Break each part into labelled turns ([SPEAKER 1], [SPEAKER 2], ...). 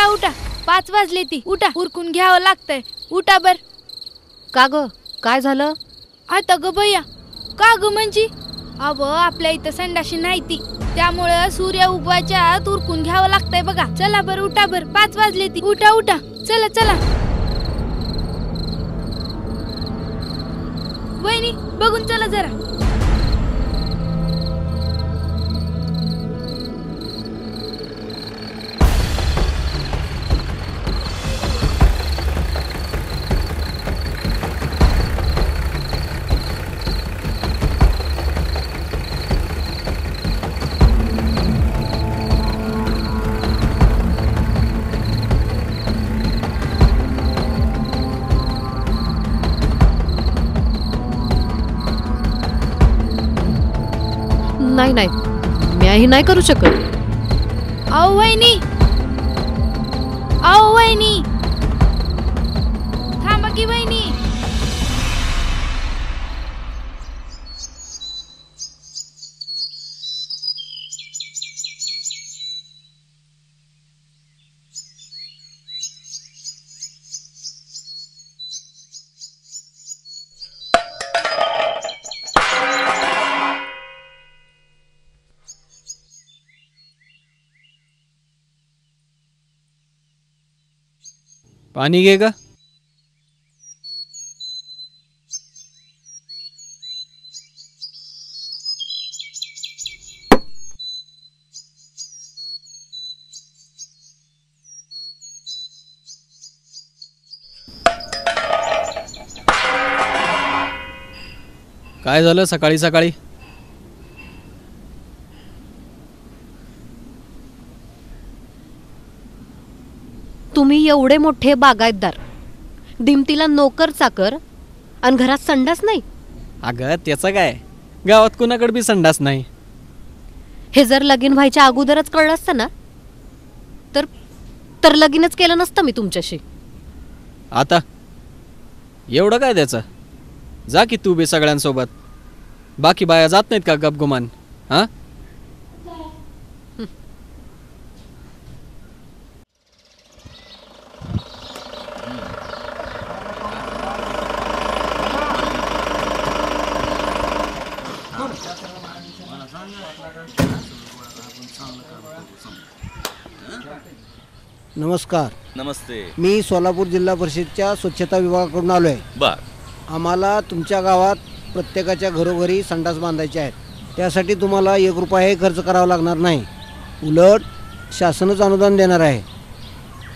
[SPEAKER 1] उठा उठा. पाच वाजले ती. उठा. उरकून घ्यावं लागतंय. उठा बर.
[SPEAKER 2] का ग? काय झालं?
[SPEAKER 1] आता ग भैया का ग म्हणजे? अव आपल्या इथं संडाशी नाही ती. त्यामुळं सूर्य उगवायच्या आत उरकून घ्यावं लागतंय बघा. चला बर उठा बर. पाच वाजले ती. उठा उठा. चला चला. वहिनी बघून चला जरा.
[SPEAKER 2] नाही नाही. मीही नाही करू शकत.
[SPEAKER 1] आओ वहिनी. आओ वहिनी. थांबा की वहिनी.
[SPEAKER 3] पाणी घे का काय झालं सकाळी सकाळी?
[SPEAKER 2] तुम्ही एवढे मोठे बागायतदार. दिमतीला नोकर चाकर आणि घरात संडास नाही?
[SPEAKER 3] अगं त्याचं काय? गावात कुणाकडे बी संडास नाही.
[SPEAKER 2] हे जर लगीन व्हायच्या अगोदरच कळलं असतं ना? तर तर लगीनच केलं नसतं मी तुमच्याशी.
[SPEAKER 3] आता? एवढं काय त्याचं? जा की तू बी सगळ्यांसोबत. बाकी बाया जात नाहीत का गपगुमान? हां?
[SPEAKER 4] नमस्कार.
[SPEAKER 5] नमस्ते.
[SPEAKER 4] मी सोलापूर जिल्हा परिषदच्या स्वच्छता विभागाकडून आलो आहे
[SPEAKER 5] बर.
[SPEAKER 4] आम्हाला तुमच्या गावात प्रत्येकाच्या घरोघरी संडास बांधायचे आहेत. त्यासाठी तुम्हाला एक रुपयाही खर्च करावा लागणार नाही. उलट शासनच अनुदान देणार आहे.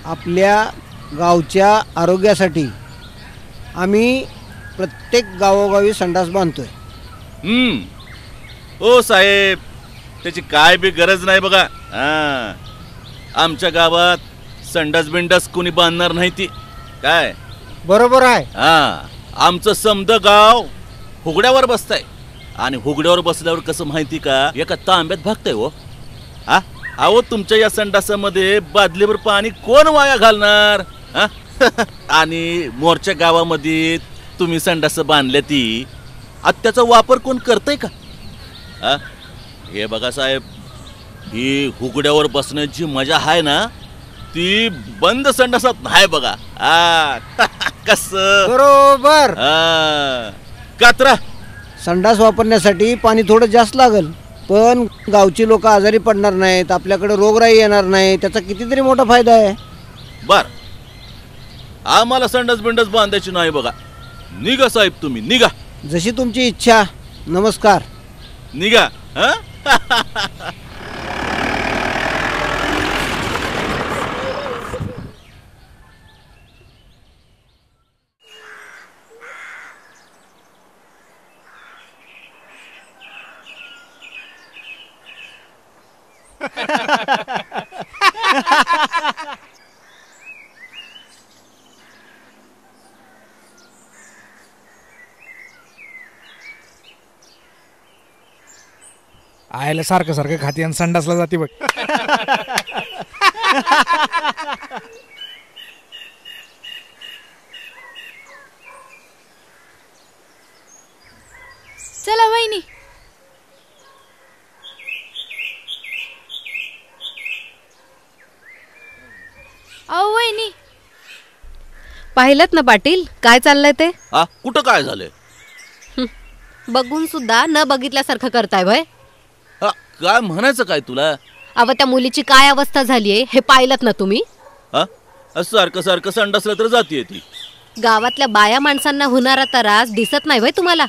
[SPEAKER 4] आपल्या गावच्या आरोग्यासाठी आम्ही प्रत्येक गावोगावी संडास बांधतोय.
[SPEAKER 5] हम्म. ओ साहेब त्याची काय बी गरज नाही बघा. हा. आमच्या गावात संडास बिंडास कोणी बांधणार नाही ती. काय?
[SPEAKER 4] बरोबर आहे.
[SPEAKER 5] हा. आमचं समद गाव हुगड्यावर बसतंय. आणि हुगड्यावर बसल्यावर कसं माहिती का? एका तांब्यात भागतंय हो. हा? अहो तुमच्या या संडासामध्ये बादलीवर पाणी कोण वाया घालणार? हा? आणि मोरच्या गावामध्ये तुम्ही संडास बांधल्या ती. आता त्याचा वापर कोण करतंय का? हा? हे बघा साहेब ही हुगड्यावर बसण्याची मजा आहे ना ती बंद संडासात नाही बघा. कस?
[SPEAKER 4] बरोबर.
[SPEAKER 5] कात्रा.
[SPEAKER 4] संडास वापरण्यासाठी पाणी थोडं जास्त लागल पण गावची लोक आजारी पडणार नाहीत आपल्याकडे रोगराई येणार नाही त्याचा कितीतरी मोठा फायदा आहे.
[SPEAKER 5] बर. आम्हाला संडास बिंडास बांधायची नाही बघा. निघा साहेब तुम्ही निघा.
[SPEAKER 4] जशी तुमची इच्छा नमस्कार.
[SPEAKER 5] निघा हा?
[SPEAKER 6] आयला सारखं सारखं खाती आणि संडासला जाते बघ.
[SPEAKER 1] चला वहिनी. अहो वहिनी.
[SPEAKER 2] पाहिलं ना पाटील? काय चाललंय ते?
[SPEAKER 5] हा कुठं काय झालंय?
[SPEAKER 2] बघून सुद्धा न बघितल्यासारखं करताय भय
[SPEAKER 5] हा काय म्हणायचं काय तुला?
[SPEAKER 2] अव त्या मुलीची काय अवस्था झालीये हे पाहिलं ना तुम्ही?
[SPEAKER 5] हा? असं सारखं सारखं संडासला तर जातीये ती.
[SPEAKER 2] गावातल्या बाया माणसांना होणारा त्रास दिसत नाही भय तुम्हाला?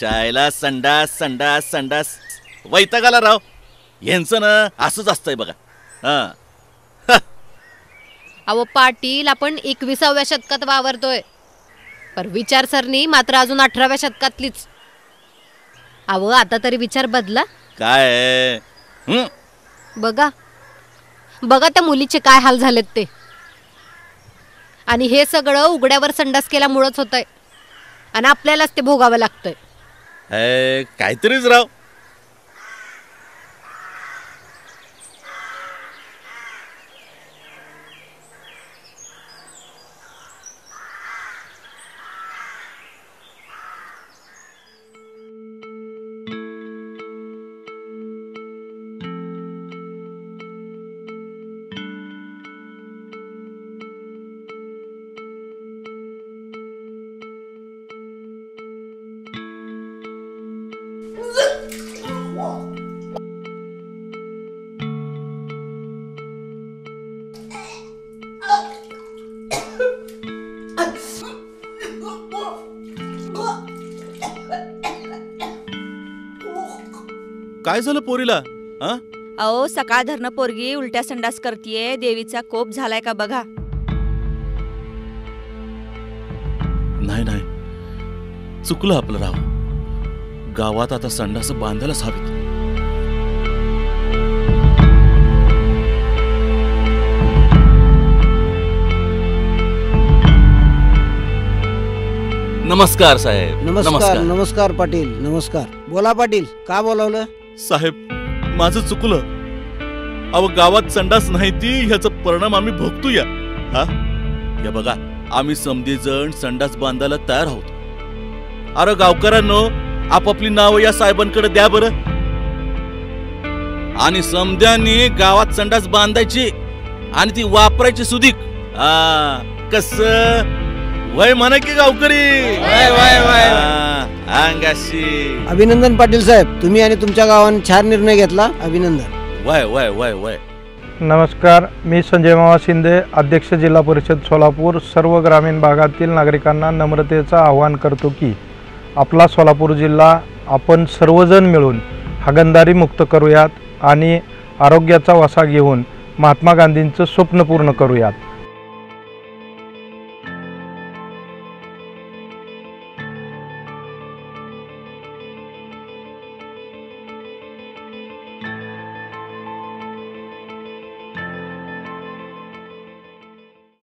[SPEAKER 5] चायला संडास संडास संडास. वैतागाला राव. यांचं ना असंच असतंय बघा. हा.
[SPEAKER 2] अहो पाटील आपण एकविसाव्या शतकात वावरतोय. पर विचारसरणी मात्र अजून अठराव्या शतकातलीच. अहो आता तरी विचार बदला.
[SPEAKER 5] काय? आहे? हं?
[SPEAKER 2] बघा. बघा त्या मुलीचे काय हाल झालेत ते. आणि हे सगळं उघड्यावर संडास केल्यामुळंच होतंय. आणि आपल्यालाच ते भोगावं लागतंय.
[SPEAKER 5] हे, काहीतरीच राव. काय झालं पोरीला? हा?
[SPEAKER 7] अहो सकाळ धरणं पोरगी उलट्या संडास करतीये देवीचा कोप झालाय का बघा.
[SPEAKER 5] नाही नाही. चुकलं आपलं राव. गावात आता संडास बांधायलाच हवीत. नमस्कार साहेब.
[SPEAKER 4] नमस्कार नमस्कार. पाटील. नमस्कार. बोला पाटील. का बोलावलं?
[SPEAKER 5] साहेब माझं चुकलं. अव गावात संडास नाही ती ह्याचा परिणाम आम्ही भोगतो या हा या बघा आम्ही समधी जण संडास बांधायला तयार आहोत. अरे गावकऱ्यांनो आपापली नाव या साहेबांकडे द्या बरं. आणि समध्यांनी गावात संडास बांधायची आणि ती वापरायची सुधीक कस? वय म्हणा की गावकरी? हा, अंगाशी.
[SPEAKER 4] अभिनंदन पाटील साहेब तुम्ही आणि तुमच्या गावाने छान निर्णय घेतला. अभिनंदन.
[SPEAKER 5] वय वय वय वय.
[SPEAKER 6] नमस्कार मी संजय मामा शिंदे अध्यक्ष जिल्हा परिषद सोलापूर सर्व ग्रामीण भागातील नागरिकांना नम्रतेचं आवाहन करतो की आपला सोलापूर जिल्हा आपण सर्वजण मिळून हागंदारी मुक्त करूयात आणि आरोग्याचा वसा घेऊन महात्मा गांधींचं स्वप्न पूर्ण करूयात.